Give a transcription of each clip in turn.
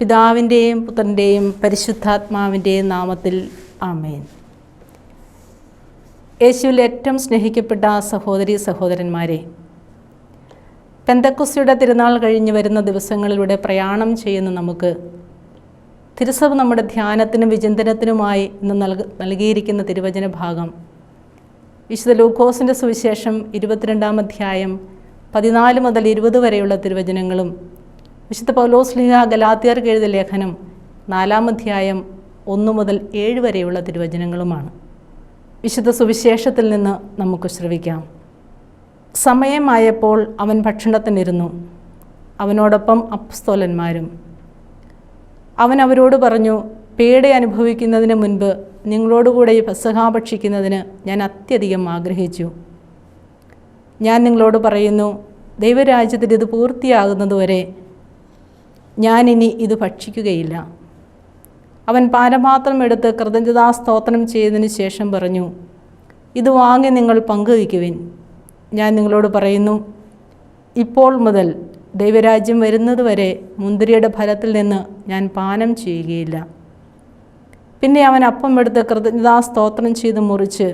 പിതാവിന്റെയും പുത്രന്റെയും പരിശുദ്ധാത്മാവിന്റെയും നാമത്തിൽ ആമേൻ. യേശുവിൽ ഏറ്റവും സ്നേഹിക്കപ്പെട്ട സഹോദരി സഹോദരന്മാരെ പെന്തക്കുസിയുടെ തിരുനാൾ കഴിഞ്ഞ് വരുന്ന ദിവസങ്ങളിലൂടെ പ്രയാണം ചെയ്യുന്ന നമുക്ക് തിരുസഭ നമ്മുടെ ധ്യാനത്തിനും വിചിന്തനത്തിനുമായി ഇന്ന് നൽക നൽകിയിരിക്കുന്ന തിരുവചന ഭാഗം വിശുദ്ധ ലൂക്കോസിന്റെ സുവിശേഷം ഇരുപത്തിരണ്ടാം അധ്യായം പതിനാല് മുതൽ ഇരുപത് വരെയുള്ള തിരുവചനങ്ങളും വിശുദ്ധ പൗലോസ്ലിഹ ഗലാത്തിയർക്ക് എഴുതിയ ലേഖനം നാലാമധ്യായം ഒന്ന് മുതൽ ഏഴ് വരെയുള്ള തിരുവചനങ്ങളുമാണ്. വിശുദ്ധ സുവിശേഷത്തിൽ നിന്ന് നമുക്ക് ശ്രവിക്കാം. സമയമായപ്പോൾ അവൻ ഭക്ഷണത്തിനിരുന്നു. അവനോടൊപ്പം അപ്പസ്തോലന്മാരും. അവൻ അവരോട് പറഞ്ഞു പേട അനുഭവിക്കുന്നതിന് മുൻപ് നിങ്ങളോടുകൂടെ ഈ പെസഹ ഭക്ഷിക്കുന്നതിന് ഞാൻ അത്യധികം ആഗ്രഹിച്ചു. ഞാൻ നിങ്ങളോട് പറയുന്നു ദൈവരാജ്യത്തിൽ ഇത് പൂർത്തിയാകുന്നതുവരെ ഞാനിനി ഇത് ഭക്ഷിക്കുകയില്ല. അവൻ പാനപാത്രം എടുത്ത് കൃതജ്ഞതാ സ്തോത്രം ചെയ്തതിന് ശേഷം പറഞ്ഞു ഇത് വാങ്ങി നിങ്ങൾ പങ്കുവയ്ക്കുവിൻ. ഞാൻ നിങ്ങളോട് പറയുന്നു ഇപ്പോൾ മുതൽ ദൈവരാജ്യം വരുന്നതുവരെ മുന്തിരിയുടെ ഫലത്തിൽ നിന്ന് ഞാൻ പാനം ചെയ്യുകയില്ല പിന്നെ അവൻ അപ്പം എടുത്ത് കൃതജ്ഞതാ സ്തോത്രം ചെയ്ത് മുറിച്ച്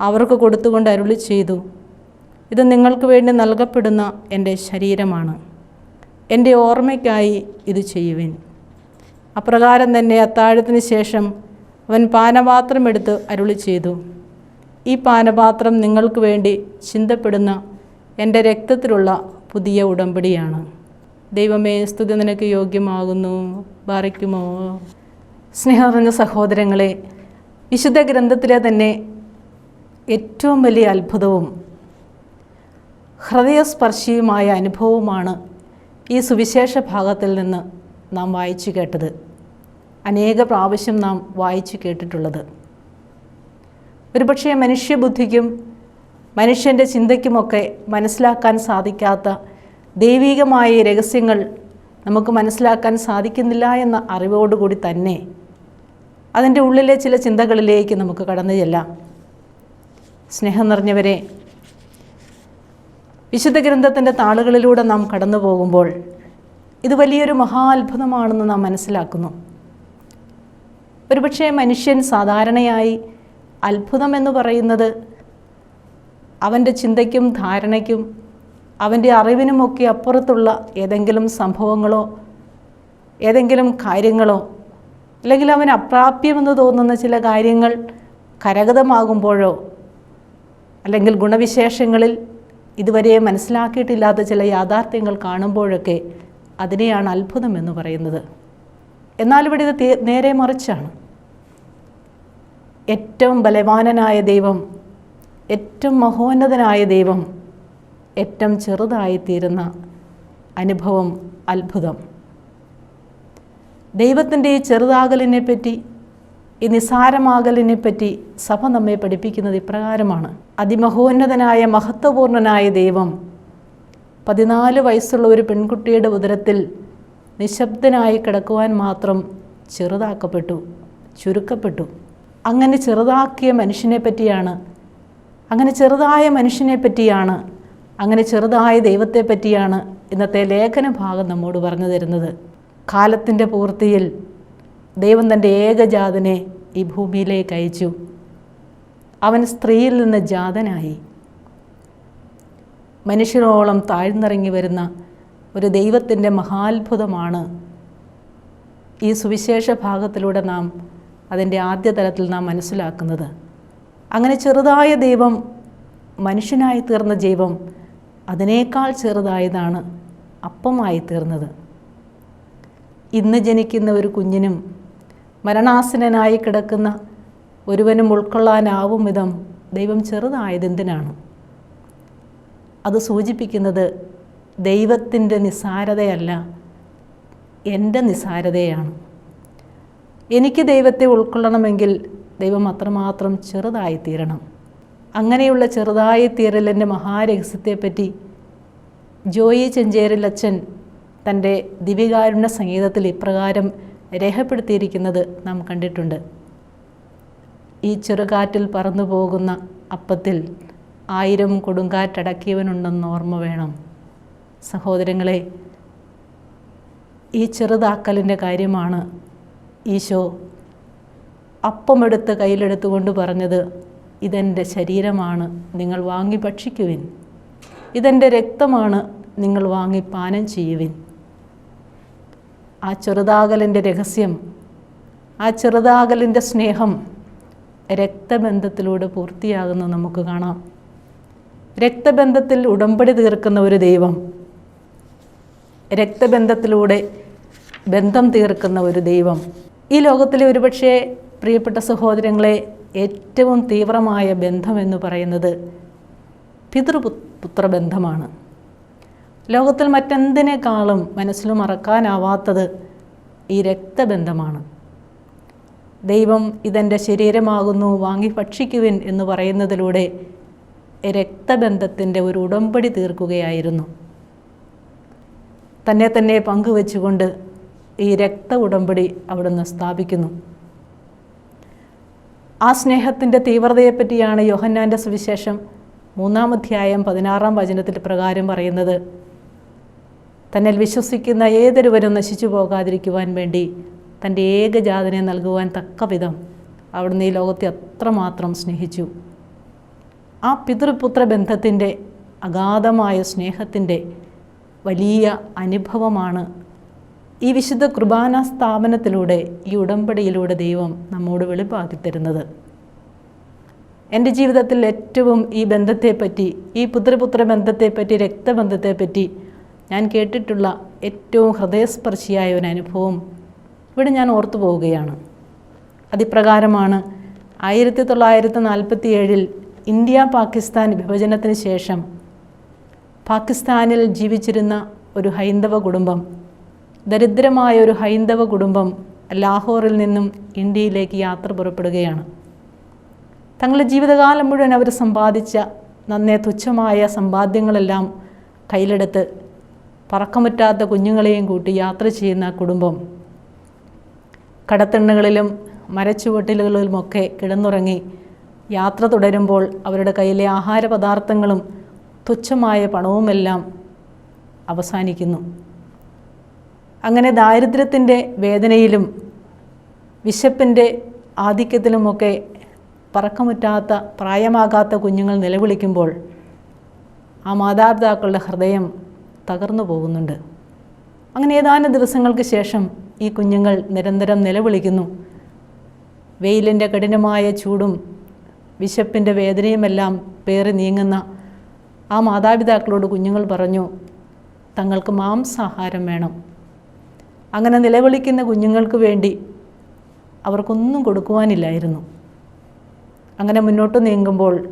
അവർക്ക് കൊടുത്തുകൊണ്ട് അരുളി ചെയ്തു ഇത് നിങ്ങൾക്ക് വേണ്ടി നൽകപ്പെടുന്ന എന്റെ ശരീരമാണ്. എന്റെ ഓർമ്മയ്ക്കായി ഇത് ചെയ്യുവിൻ. അപ്രകാരം തന്നെ അത്താഴത്തിന് ശേഷം അവൻ പാനപാത്രം എടുത്ത് അരുളി ചെയ്തു. ഈ പാനപാത്രം നിങ്ങൾക്ക് വേണ്ടി ചിന്തപ്പെടുന്ന എന്റെ രക്തത്തിലുള്ള പുതിയ ഉടമ്പടിയാണ്. ദൈവമേ സ്തുതി നിനക്ക് യോഗ്യമാകുന്നു. ബാറിക്കുമോ? സ്നേഹം സഹോദരങ്ങളെ വിശുദ്ധ ഗ്രന്ഥത്തിലെ തന്നെ ഏറ്റവും വലിയ അത്ഭുതവും ഹൃദയസ്പർശിയുമായ അനുഭവമാണ് ഈ സുവിശേഷ ഭാഗത്തിൽ നിന്ന് നാം വായിച്ചു കേട്ടത്. അനേക പ്രാവശ്യം നാം വായിച്ചു കേട്ടിട്ടുള്ളത്. ഒരുപക്ഷെ മനുഷ്യബുദ്ധിക്കും മനുഷ്യന്റെ ചിന്തയ്ക്കുമൊക്കെ മനസ്സിലാക്കാൻ സാധിക്കാത്ത ദൈവികമായ രഹസ്യങ്ങൾ നമുക്ക് മനസ്സിലാക്കാൻ സാധിക്കുന്നില്ല എന്ന അറിവോടുകൂടി തന്നെ അതിന്റെ ഉള്ളിലെ ചില ചിന്തകളിലേക്ക് നമുക്ക് കടന്നു ചെല്ലാം. സ്നേഹം നിറഞ്ഞവരെ വിശുദ്ധ ഗ്രന്ഥത്തിന്റെ താളുകളിലൂടെ നാം കടന്നു പോകുമ്പോൾ ഇത് വലിയൊരു മഹാത്ഭുതമാണെന്ന് നാം മനസ്സിലാക്കുന്നു. ഒരുപക്ഷെ മനുഷ്യൻ സാധാരണയായി അത്ഭുതം എന്ന് പറയുന്നത് അവന്റെ ചിന്തയ്ക്കും ധാരണയ്ക്കും അവന്റെ അറിവിനുമൊക്കെ അപ്പുറത്തുള്ള ഏതെങ്കിലും സംഭവങ്ങളോ ഏതെങ്കിലും കാര്യങ്ങളോ അല്ലെങ്കിൽ അവൻ അപ്രാപ്യമെന്ന് തോന്നുന്ന ചില കാര്യങ്ങൾ കരഗതമാകുമ്പോഴോ അല്ലെങ്കിൽ ഗുണവിശേഷങ്ങളിൽ ഇതുവരെ മനസ്സിലാക്കിയിട്ടില്ലാത്ത ചില യാഥാർത്ഥ്യങ്ങൾ കാണുമ്പോഴൊക്കെ അതിനെയാണ് അത്ഭുതം എന്ന് പറയുന്നത്. എന്നാൽ ഇവിടെ ഇത് നേരെ മറിച്ചാണ്. ഏറ്റവും ബലവാനനായ ദൈവം ഏറ്റവും മഹോന്നതനായ ദൈവം ഏറ്റവും ചെറുതായിത്തീരുന്ന അനുഭവം അത്ഭുതം. ദൈവത്തിന്റെ ഈ പറ്റി ഈ നിസാരമാകലിനെ പറ്റി സഭ നമ്മെ പഠിപ്പിക്കുന്നത് ഇപ്രകാരമാണ്. അതിമഹോന്നതനായ മഹത്വപൂർണനായ ദൈവം പതിനാല് വയസ്സുള്ള ഒരു പെൺകുട്ടിയുടെ ഉദരത്തിൽ നിശബ്ദനായി കിടക്കുവാൻ മാത്രം ചെറുതാക്കപ്പെട്ടു ചുരുക്കപ്പെട്ടു. അങ്ങനെ ചെറുതാക്കിയ മനുഷ്യനെ പറ്റിയാണ് അങ്ങനെ ചെറുതായ മനുഷ്യനെ പറ്റിയാണ് അങ്ങനെ ചെറുതായ ദൈവത്തെ പറ്റിയാണ് ഇന്നത്തെ ലേഖന ഭാഗം നമ്മോട് പറഞ്ഞു തരുന്നത്. കാലത്തിന്റെ പൂർത്തിയിൽ ദൈവം തന്റെ ഏകജാതനെ ഈ ഭൂമിയിലേക്ക് അയച്ചു. അവൻ സ്ത്രീയിൽ നിന്ന് ജാതനായി. മനുഷ്യരോളം താഴ്ന്നിറങ്ങി വരുന്ന ഒരു ദൈവത്തിന്റെ മഹാത്ഭുതമാണ് ഈ സുവിശേഷ ഭാഗത്തിലൂടെ നാം അതിന്റെ ആദ്യ തലത്തിൽ നാം മനസ്സിലാക്കുന്നത്. അങ്ങനെ ചെറുതായ ദൈവം മനുഷ്യനായി തീർന്ന ദൈവം അതിനേക്കാൾ ചെറുതായതാണ് അപ്പമായി തീർന്നത് ഇന്ന് ജനിക്കുന്ന ഒരു കുഞ്ഞിനും മരണാസനനായി കിടക്കുന്ന ഒരുവനും ഉൾക്കൊള്ളാനാവും വിധം ദൈവം ചെറുതായതെന്തിനാണ് അത് സൂചിപ്പിക്കുന്നത് ദൈവത്തിന്റെ നിസ്സാരതയല്ല എന്റെ നിസ്സാരതയാണ് എനിക്ക് ദൈവത്തെ ഉൾക്കൊള്ളണമെങ്കിൽ ദൈവം അത്രമാത്രം ചെറുതായിത്തീരണം. അങ്ങനെയുള്ള ചെറുതായി തീരലിന്റെ മഹാരഹസ്യത്തെപ്പറ്റി ജോയി ചെഞ്ചേരിൽ അച്ഛൻ തന്റെ ദിവികാരുണ്യ സംഗീതത്തിൽ ഇപ്രകാരം രേഖപ്പെടുത്തിയിരിക്കുന്നത് നാം കണ്ടിട്ടുണ്ട്. ഈ ചെറുകാറ്റിൽ പറന്നു പോകുന്ന അപ്പത്തിൽ ആയിരം കൊടുങ്കാറ്റടക്കിയവനുണ്ടെന്ന് ഓർമ്മ വേണം. സഹോദരങ്ങളെ ഈ ചെറുതാക്കലിന്റെ കാര്യമാണ് ഈശോ അപ്പമെടുത്ത് കയ്യിലെടുത്തുകൊണ്ട് പറഞ്ഞത് ഇതെന്റെ ശരീരമാണ് നിങ്ങൾ വാങ്ങി ഭക്ഷിക്കുവിൻ. ഇതെന്റെ രക്തമാണ് നിങ്ങൾ വാങ്ങി പാനം ചെയ്യുവിൻ. ആ ചെറുതാകലിന്റെ രഹസ്യം ആ ചെറുതാകലിന്റെ സ്നേഹം രക്തബന്ധത്തിലൂടെ പൂർത്തിയാകുന്ന നമുക്ക് കാണാം. രക്തബന്ധത്തിൽ ഉടമ്പടി തീർക്കുന്ന ഒരു ദൈവം രക്തബന്ധത്തിലൂടെ ബന്ധം തീർക്കുന്ന ഒരു ദൈവം. ഈ ലോകത്തിലെ ഒരുപക്ഷെ പ്രിയപ്പെട്ട സഹോദരങ്ങളെ ഏറ്റവും തീവ്രമായ ബന്ധമെന്ന് പറയുന്നത് പിതൃപുത്ര ബന്ധമാണ് ലോകത്തിൽ മറ്റെന്തിനേക്കാളും മനസ്സിൽ മറക്കാനാവാത്തത് ഈ രക്തബന്ധമാണ്. ദൈവം ഇതെന്റെ ശരീരമാകുന്നു വാങ്ങി ഭക്ഷിക്കുവിൻ എന്ന് പറയുന്നതിലൂടെ രക്തബന്ധത്തിന്റെ ഒരു ഉടമ്പടി തീർക്കുകയായിരുന്നു. തന്നെ തന്നെ പങ്കുവെച്ചുകൊണ്ട് ഈ രക്ത ഉടമ്പടി അവിടുന്ന് സ്ഥാപിക്കുന്നു. ആ സ്നേഹത്തിന്റെ തീവ്രതയെപ്പറ്റിയാണ് യോഹന്നാന്റെ സുവിശേഷം മൂന്നാം അധ്യായം പതിനാറാം വചനത്തിൽ പ്രകാരം പറയുന്നത്. തന്നിൽ വിശ്വസിക്കുന്ന ഏതൊരുവരും നശിച്ചു പോകാതിരിക്കുവാൻ വേണ്ടി തന്റെ ഏകജാതനെ നൽകുവാൻ തക്ക വിധം അവിടുന്ന് ഈ ലോകത്തെ അത്രമാത്രം സ്നേഹിച്ചു. ആ പിതൃപുത്ര ബന്ധത്തിന്റെ അഗാധമായ സ്നേഹത്തിന്റെ വലിയ അനുഭവമാണ് ഈ വിശുദ്ധ കുർബാന സ്ഥാപനത്തിലൂടെ ഈ ഉടമ്പടിയിലൂടെ ദൈവം നമ്മോട് വെളിപ്പാക്കി തരുന്നത്. എന്റെ ജീവിതത്തിൽ ഏറ്റവും ഈ ബന്ധത്തെപ്പറ്റി ഈ പുത്രപുത്ര ബന്ധത്തെപ്പറ്റി രക്തബന്ധത്തെപ്പറ്റി ഞാൻ കേട്ടിട്ടുള്ള ഏറ്റവും ഹൃദയസ്പർശിയായ ഒരു അനുഭവം ഇവിടെ ഞാൻ ഓർത്തു പോവുകയാണ്. അതിപ്രകാരമാണ് ആയിരത്തി തൊള്ളായിരത്തി നാൽപ്പത്തി ഏഴിൽ ഇന്ത്യ പാകിസ്ഥാൻ വിഭജനത്തിന് ശേഷം പാകിസ്ഥാനിൽ ജീവിച്ചിരുന്ന ഒരു ഹൈന്ദവ കുടുംബം ദരിദ്രമായ ഒരു ഹൈന്ദവ കുടുംബം ലാഹോറിൽ നിന്നും ഇന്ത്യയിലേക്ക് യാത്ര പുറപ്പെടുകയാണ്. തങ്ങളുടെ ജീവിതകാലം മുഴുവൻ അവർ സമ്പാദിച്ച നന്നേ തുച്ഛമായ സമ്പാദ്യങ്ങളെല്ലാം കയ്യിലെടുത്ത് പറക്കമുറ്റാത്ത കുഞ്ഞുങ്ങളെയും കൂട്ടി യാത്ര ചെയ്യുന്ന കുടുംബം. കടത്തിണ്ണുകളിലും മരച്ചുവട്ടിലുകളിലുമൊക്കെ കിടന്നുറങ്ങി യാത്ര തുടരുമ്പോൾ അവരുടെ കയ്യിലെ ആഹാര പദാർത്ഥങ്ങളും തുച്ഛമായ പണവുമെല്ലാം അവസാനിക്കുന്നു. അങ്ങനെ ദാരിദ്ര്യത്തിന്റെ വേദനയിലും വിശപ്പിന്റെ ആധിക്യത്തിലുമൊക്കെ പറക്കമുറ്റാത്ത പ്രായമാകാത്ത കുഞ്ഞുങ്ങൾ നിലവിളിക്കുമ്പോൾ ആ മാതാപിതാക്കളുടെ ഹൃദയം തകർന്നു പോകുന്നുണ്ട്. അങ്ങനെ ഏതാനും ദിവസങ്ങൾക്ക് ശേഷം ഈ കുഞ്ഞുങ്ങൾ നിരന്തരം നിലവിളിക്കുന്നു. വെയിലിന്റെ കഠിനമായ ചൂടും വിശപ്പിന്റെ വേദനയുമെല്ലാം പേറി നീങ്ങുന്ന ആ മാതാപിതാക്കളോട് കുഞ്ഞുങ്ങൾ പറഞ്ഞു തങ്ങൾക്ക് മാംസാഹാരം വേണം. അങ്ങനെ നിലവിളിക്കുന്ന കുഞ്ഞുങ്ങൾക്ക് വേണ്ടി അവർക്കൊന്നും കൊടുക്കുവാനില്ലായിരുന്നു. അങ്ങനെ മുന്നോട്ട് നീങ്ങുമ്പോൾ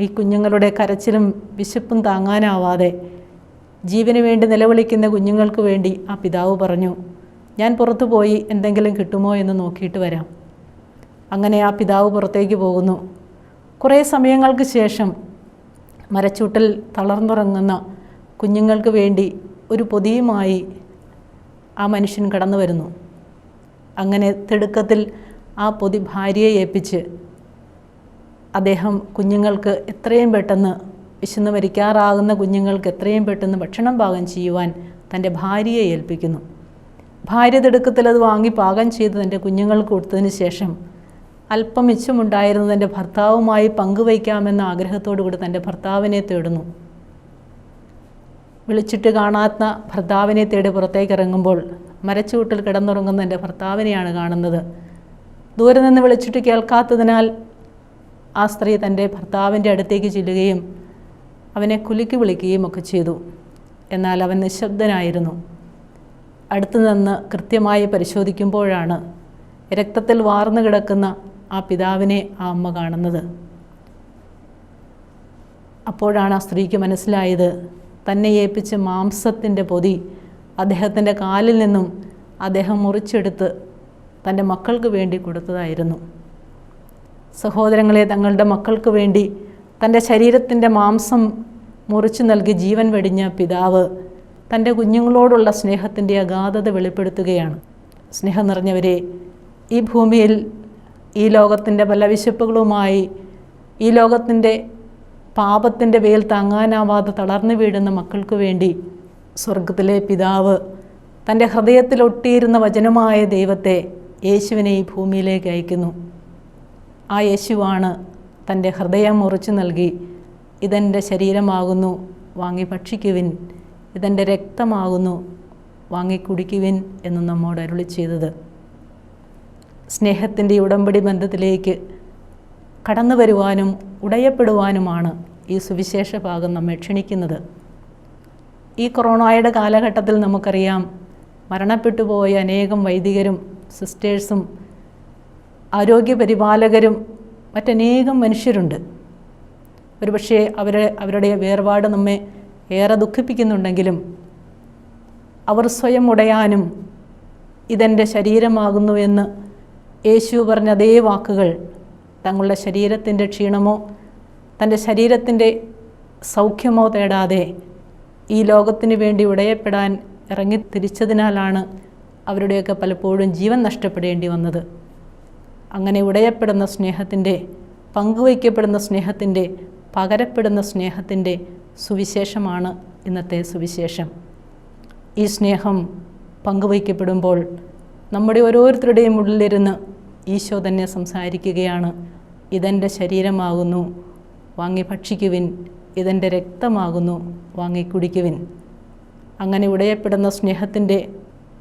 ഈ കുഞ്ഞുങ്ങളുടെ കരച്ചിലും വിശപ്പും താങ്ങാനാവാതെ ജീവന് വേണ്ടി നിലവിളിക്കുന്ന കുഞ്ഞുങ്ങൾക്ക് വേണ്ടി ആ പിതാവ് പറഞ്ഞു ഞാൻ പുറത്തു പോയി എന്തെങ്കിലും കിട്ടുമോ എന്ന് നോക്കിയിട്ട് വരാം. അങ്ങനെ ആ പിതാവ് പുറത്തേക്ക് പോകുന്നു. കുറേ സമയങ്ങൾക്ക് ശേഷം മരച്ചൂട്ടിൽ തളർന്നുറങ്ങുന്ന കുഞ്ഞുങ്ങൾക്ക് വേണ്ടി ഒരു പൊതിയുമായി ആ മനുഷ്യൻ കടന്നു വരുന്നു. അങ്ങനെ തിടുക്കത്തിൽ ആ പൊതി ഭാര്യയെ ഏൽപ്പിച്ച് അദ്ദേഹം കുഞ്ഞുങ്ങൾക്ക് എത്രയും പെട്ടെന്ന് വിശന്ന് മരിക്കാറാകുന്ന കുഞ്ഞുങ്ങൾക്ക് എത്രയും പെട്ടെന്ന് ഭക്ഷണം പാകം ചെയ്യുവാൻ തന്റെ ഭാര്യയെ ഏൽപ്പിക്കുന്നു. ഭാര്യ തിടുക്കത്തിൽ അത് വാങ്ങി പാകം ചെയ്ത് തന്റെ കുഞ്ഞുങ്ങൾക്ക് കൊടുത്തതിന് ശേഷം അല്പം മിച്ചമുണ്ടായിരുന്ന തന്റെ ഭർത്താവുമായി പങ്കുവയ്ക്കാമെന്ന ആഗ്രഹത്തോടു കൂടി തന്റെ ഭർത്താവിനെ തേടുന്നു. വിളിച്ചിട്ട് കാണാത്ത ഭർത്താവിനെ തേടി പുറത്തേക്ക് ഇറങ്ങുമ്പോൾ മരച്ചുവട്ടിൽ കിടന്നുറങ്ങുന്ന എന്റെ ഭർത്താവിനെയാണ് കാണുന്നത്. ദൂരെ നിന്ന് വിളിച്ചിട്ട് കേൾക്കാത്തതിനാൽ ആ സ്ത്രീ തന്റെ ഭർത്താവിന്റെ അടുത്തേക്ക് ചെല്ലുകയും അവനെ കുലുക്കി വിളിക്കുകയും ഒക്കെ ചെയ്തു. എന്നാൽ അവൻ നിശബ്ദനായിരുന്നു. അടുത്തു നിന്ന് കൃത്യമായി പരിശോധിക്കുമ്പോഴാണ് രക്തത്തിൽ വാർന്നു കിടക്കുന്ന ആ പിതാവിനെ ആ അമ്മ കാണുന്നത്. അപ്പോഴാണ് ആ സ്ത്രീക്ക് മനസ്സിലായത് തന്നെ ഏൽപ്പിച്ച മാംസത്തിന്റെ പൊതി അദ്ദേഹത്തിന്റെ കാലിൽ നിന്നും അദ്ദേഹം മുറിച്ചെടുത്ത് തന്റെ മക്കൾക്ക് വേണ്ടി കൊടുത്തതായിരുന്നു. സഹോദരങ്ങളെ തങ്ങളുടെ മക്കൾക്ക് വേണ്ടി തന്റെ ശരീരത്തിന്റെ മാംസം മുറിച്ചു നൽകി ജീവൻ വെടിഞ്ഞ പിതാവ് തന്റെ കുഞ്ഞുങ്ങളോടുള്ള സ്നേഹത്തിന്റെ അഗാധത വെളിപ്പെടുത്തുകയാണ്. സ്നേഹം നിറഞ്ഞവരെ ഈ ഭൂമിയിൽ ഈ ലോകത്തിന്റെ പല വിശപ്പുകളുമായി ഈ ലോകത്തിന്റെ പാപത്തിന്റെ വേൽ താങ്ങാനാവാതെ തളർന്നു വീഴുന്ന മക്കൾക്ക് വേണ്ടി സ്വർഗത്തിലെ പിതാവ് തന്റെ ഹൃദയത്തിൽ ഒട്ടിയിരുന്ന വചനമായ ദൈവത്തെ യേശുവിനെ ഈ ഭൂമിയിലേക്ക് അയക്കുന്നു. ആ യേശുവാണ് തന്റെ ഹൃദയം മുറിച്ചു നൽകി ഇതെന്റെ ശരീരമാകുന്നു വാങ്ങി ഭക്ഷിക്കുവിൻ. ഇതെന്റെ രക്തമാകുന്നു വാങ്ങി കുടിക്കുവിൻ എന്ന് നമ്മോട് അരുളി ചെയ്തത്. സ്നേഹത്തിന്റെ ഉടമ്പടി ബന്ധത്തിലേക്ക് കടന്നു വരുവാനും ഉടയപ്പെടുവാനുമാണ് ഈ സുവിശേഷ ഭാഗം നമ്മെ ക്ഷണിക്കുന്നത്. ഈ കൊറോണയുടെ കാലഘട്ടത്തിൽ നമുക്കറിയാം മരണപ്പെട്ടു പോയ അനേകം വൈദികരും സിസ്റ്റേഴ്സും ആരോഗ്യപരിപാലകരും മറ്റനേകം മനുഷ്യരുണ്ട്. ഒരുപക്ഷെ അവരെ അവരുടെ വേർപാട് നമ്മെ ഏറെ ദുഃഖിപ്പിക്കുന്നുണ്ടെങ്കിലും അവർ സ്വയം ഉടയാനും ഇതെന്റെ ശരീരമാകുന്നു എന്ന് യേശു പറഞ്ഞ അതേ വാക്കുകൾ തങ്ങളുടെ ശരീരത്തിന്റെ ക്ഷീണമോ തന്റെ ശരീരത്തിന്റെ സൗഖ്യമോ തേടാതെ ഈ ലോകത്തിന് വേണ്ടി ഉടയപ്പെടാൻ ഇറങ്ങി തിരിച്ചതിനാലാണ് അവരുടെയൊക്കെ പലപ്പോഴും ജീവൻ നഷ്ടപ്പെടേണ്ടി വന്നത്. അങ്ങനെ ഉടയപ്പെടുന്ന സ്നേഹത്തിന്റെ പങ്കുവയ്ക്കപ്പെടുന്ന സ്നേഹത്തിന്റെ പകരപ്പെടുന്ന സ്നേഹത്തിന്റെ സുവിശേഷമാണ് ഇന്നത്തെ സുവിശേഷം. ഈ സ്നേഹം പങ്കുവയ്ക്കപ്പെടുമ്പോൾ നമ്മുടെ ഓരോരുത്തരുടെയും ഉള്ളിലിരുന്ന് ഈശോ തന്നെ സംസാരിക്കുകയാണ്. ഇതെന്റെ ശരീരമാകുന്നു വാങ്ങി ഭക്ഷിക്കുവിൻ. ഇതെന്റെ രക്തമാകുന്നു വാങ്ങി കുടിക്കുവിൻ. അങ്ങനെ ഉടയപ്പെടുന്ന സ്നേഹത്തിന്റെ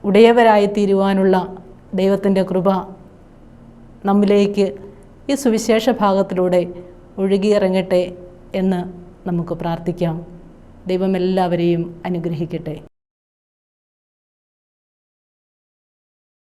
ഉടയവരായി തീരുവാനുള്ള ദൈവത്തിന്റെ കൃപ നമ്മിലേക്ക് ഈ സുവിശേഷ ഭാഗത്തിലൂടെ ഒഴുകിയിറങ്ങട്ടെ എന്ന് നമുക്ക് പ്രാർത്ഥിക്കാം. ദൈവം എല്ലാവരെയും അനുഗ്രഹിക്കട്ടെ.